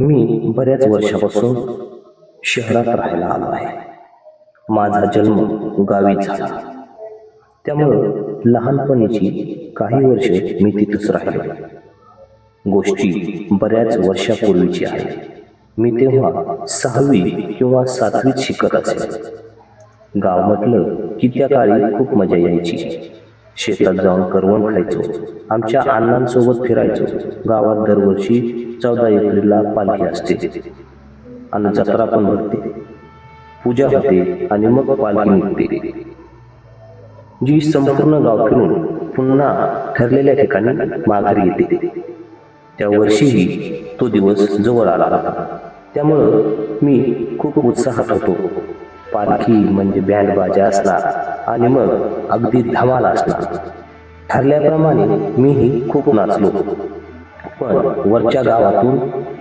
मी बऱ्याच वर्षापासून शहरात राहायला आलो आहे. माझा जन्म गावी झाला. त्यामुळं लहानपणीची काही वर्ष मी तिथंच राहिलो. गोष्टी बऱ्याच वर्षापूर्वीची आहे मी तेव्हा सहावी किंवा सातवीत शिकत असेल गाव म्हटलं की त्या काळी खूप मजा यायची. शेतात जाऊन करवण खायचो. आमच्या अण्णांसोबत फिरायचो. गावात दरवर्षी चौदा एप्रिलला पालखी असते. आणि जत्रा पण भरते. पूजा होते आणि मग पालखी निघते. जी संपूर्ण गाव फिरून पुन्हा ठरलेल्या ठिकाणी माघारी येते. त्या वर्षीही तो दिवस जवळ आला होता. त्यामुळं मी खूप उत्साहात होतो. पालखी म्हणजे बँड बाजा असणार आणि मग अगदी धमाल असणार ठरल्याप्रमाणे मीही खूप नाचलो. पण वरच्या गावातून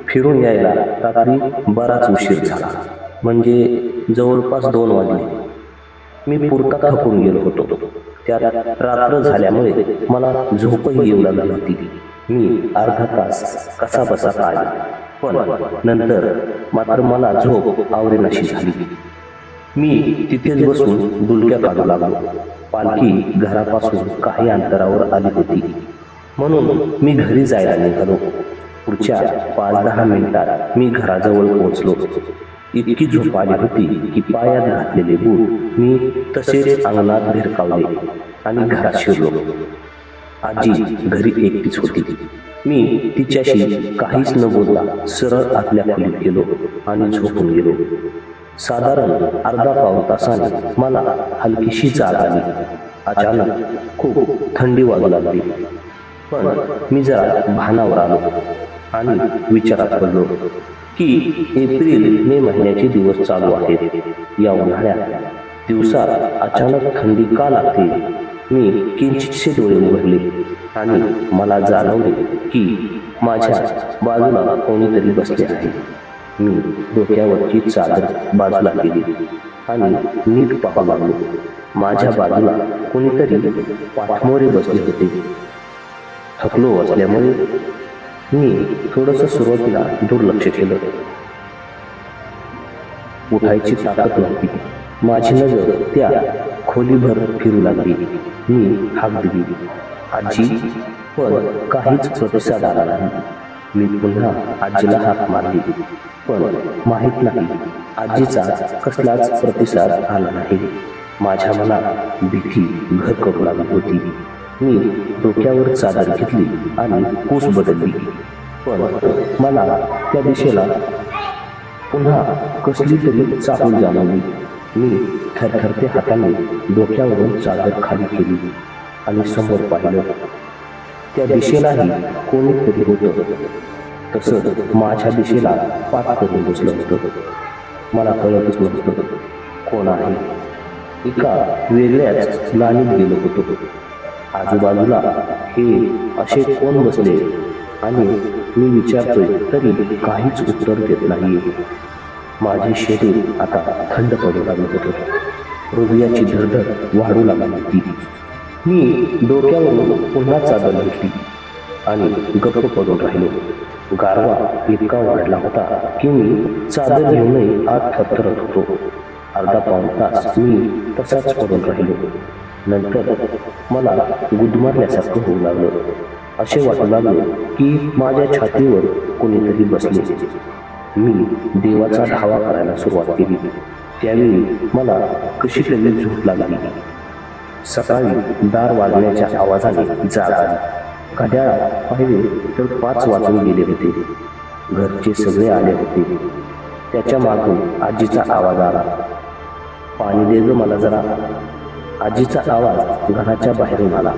फिरून यायला रात्री बराच उशीर झाला. म्हणजे जवळपास दोन वाजले. मी पुरता थकून गेलो होतो. त्यात रात्र झाल्यामुळे मला झोपही येऊ लागली होती. मी अर्धा तास कसा बसा काढला पण नंतर मात्र मला झोप आवरेनाशी झाली. मी तिथेच बसून डुलक्या काढू लागलो. पालखी घरापासून काही अंतरावर आली होती. म्हणून मी घरी जायला निघालो. पुढच्या पाच दहा मिनिटात मी घराजवळ पोहोचलो. इतकी झोप आली होती की पायात घातलेले बूट मी तसेच अंगणात भिरकावले आणि घरात शिरलो. आजी घरी एकटीच होती. मी तिच्याशी काहीच न बोलता सरळ आपल्या खोलीत गेलो आणि झोपून गेलो. साधारण अर्धा पाऊण तासाने मला हलकीशी जाग आली. अचानक खूप थंडी वाजू लागली. पण मी जरा भानावर आलो आणि विचारात पडलो की एप्रिल मे महिन्याचे दिवस चालू आहेत. या उन्हाळ्यात दिवसात अचानक थंडी का लागते? मी किंचितसे डोळे उघडले आणि मला जाणवले की माझ्या बाजूला कोणीतरी बसले आहे. मी डोक्यावरची चादर बाजूला गेली आणि नीट पाहू लागलो. माझ्या बाजूला कोणीतरी पाठमोरे बसले होते. थकलो असल्यामुळे मी थोडंसं सुरुवातीला दुर्लक्ष केलं. उठायची ताकद नव्हती. माझी नजर त्या खोलीभर फिरू लागली. मी हाक दिली. आजी पण काहीच प्रतिसाद आला नाही. मी पुन्हा आजीला हाक मारली. पण माहीत नाही आजीचा कसलाच प्रतिसाद आला नाही. माझ्या मनात भीती घर करू लागली होती. मी डोक्यावर चादर घेतली आणि कूस बदलली. पण मला त्या दिशेला पुन्हा कसली तरी चापून जाणवली. मी थरथरते हाताने डोक्यावरून चादर खाली केली आणि समोर पाहिलं. त्या दिशेलाही कोणीतरी होतं? तसं माझ्या दिशेला पाठ करून बसलं होतं. मला कळतच नव्हतं कोण आहे एका वेगळ्याच लाईनीत गेलो होतो. आजूबाजूला हे असे कोण बसले? आणि मी विचारतोय तरी काहीच उत्तर देत नाही माझे शरीर आता थंड पडू लागलं होतं. हृदयाची धडधड वाढू लागली होती. मी डोक्यावरून पुन्हा चादर घेतली आणि गप्प पडून राहिलो. गारवा इतका वाढला होता की मी चादर घेऊनही आत थरथरत होतो. अर्धा पाऊण तास मी तसाच पडून राहिलो. नंतर मला गुदमारल्यासारखं होऊ लागलं. असे वाटू लागले की माझ्या छातीवर कोणीतरी बसले. मी देवाचा धावा करायला सुरुवात केली. त्यावेळी मला कशी तरी झोप लागली. सकाळी दार वाजण्याच्या आवाजाने जाग. आली घड्याळात पाहिले तर पाच वाजून गेले होते. घरचे सगळे आले होते. त्याच्या मागून आजीचा आवाज आला. पाणी दे ग मला जरा. आजीचा आवाज घराच्या बाहेरून आला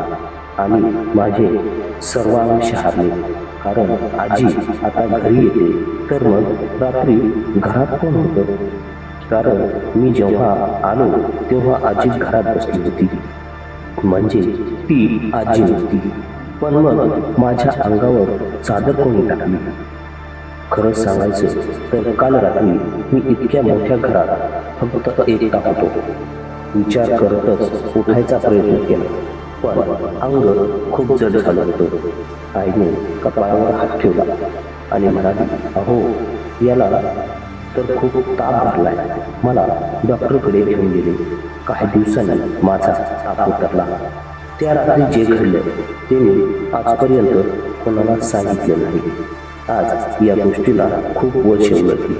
आणि माझे सर्वांग शहारले कारण आजी आता घरी येते. तर मग रात्री घरात कोण होतं? कारण मी जेव्हा आलो तेव्हा आजी घरात बसली होती. म्हणजे ती आजी होती. पण मग माझ्या अंगावर चादर कोणी टाकली? खरंच सांगायचं तर काल रात्री मी इतक्या मोठ्या घरात फक्त एकटा होतो. विचार करतच उठायचा प्रयत्न केला. पण अंग खूप जड झालं होतं. आईने कपाळावर हात ठेवला आणि म्हणाली अहो याला तर खूप ताप भरलाय मला डॉक्टरकडे घेऊन गेले. काही दिवसांनी माझा ताप उतरला. त्या रात्री जे घडलं ते मी आजपर्यंत कोणाला सांगितलं नाही. आज या गोष्टीला खूप वर्ष उलटली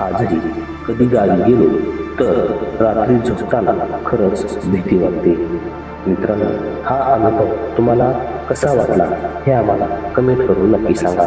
आजही कधी गावी गेलो तर रात्री झोपताना खरंच भीती वाटते. मित्रांनो हा अनुभव तुम्हाला कसा वाटला हे आम्हाला कमेंट करून नक्की सांगा.